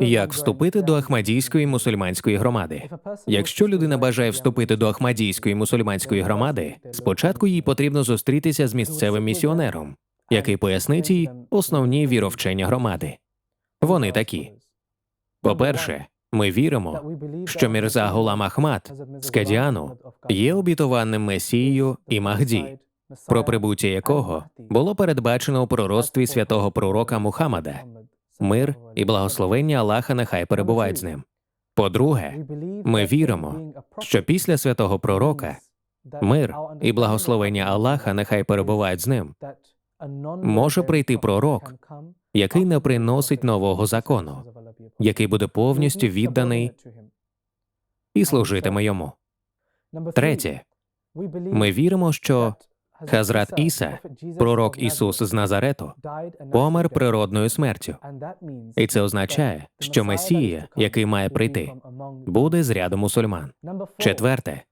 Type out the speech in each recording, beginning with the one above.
Як вступити до Ахмадійської мусульманської громади? Якщо людина бажає вступити до Ахмадійської мусульманської громади, спочатку їй потрібно зустрітися з місцевим місіонером, який пояснить їй основні віровчення громади. Вони такі: по-перше, ми віримо, що Мірза Гулам Ахмад з Кадіану є обітованим месією і Махді, про прибуття якого було передбачено у пророцтві святого пророка Мухаммада. Мир і благословення Аллаха нехай перебувають з ним. По-друге, ми віримо, що після святого пророка мир і благословення Аллаха нехай перебувають з ним, може прийти пророк, який не приносить нового закону, який буде повністю відданий і служитиме йому. Третє, ми віримо, що Хазрат Іса, пророк Ісус з Назарету, помер природною смертю, і це означає, що Месія, який має прийти, буде з ряду мусульман. Четверте,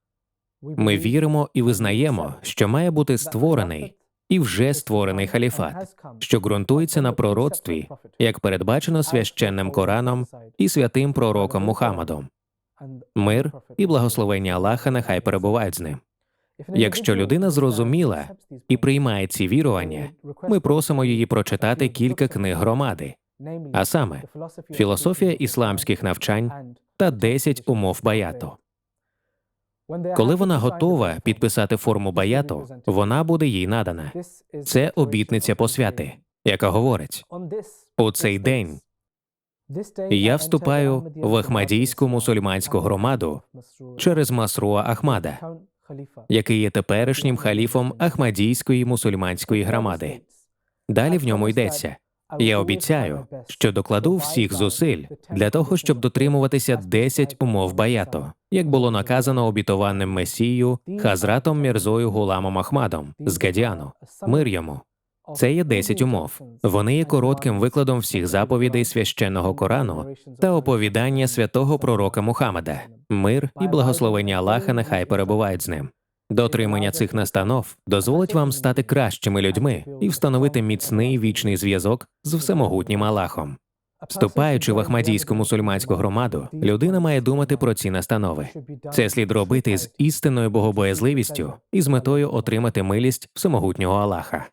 ми віримо і визнаємо, що має бути створений і вже створений халіфат, що ґрунтується на пророцтві, як передбачено священним Кораном і святим пророком Мухаммадом. Мир і благословення Аллаха нехай перебувають з ним. Якщо людина зрозуміла і приймає ці вірування, ми просимо її прочитати кілька книг громади, а саме філософія ісламських навчань та 10 умов баяту. Коли вона готова підписати форму баяту, вона буде їй надана. Це обітниця посвяти, яка говорить у цей день. Я вступаю в Ахмадійську мусульманську громаду через Масруа Ахмада, який є теперішнім халіфом Ахмадійської мусульманської громади. Далі в ньому йдеться. Я обіцяю, що докладу всіх зусиль для того, щоб дотримуватися 10 умов баяту, як було наказано обітованим месією Хазратом Мірзою Гуламом Ахмадом з Гадіану. Мир йому. Це є 10 умов. Вони є коротким викладом всіх заповідей священного Корану та оповідання святого пророка Мухаммада. Мир і благословення Аллаха нехай перебувають з ним. Дотримання цих настанов дозволить вам стати кращими людьми і встановити міцний вічний зв'язок з всемогутнім Аллахом. Вступаючи в Ахмадійську мусульманську громаду, людина має думати про ці настанови. Це слід робити з істинною богобоязливістю і з метою отримати милість всемогутнього Аллаха.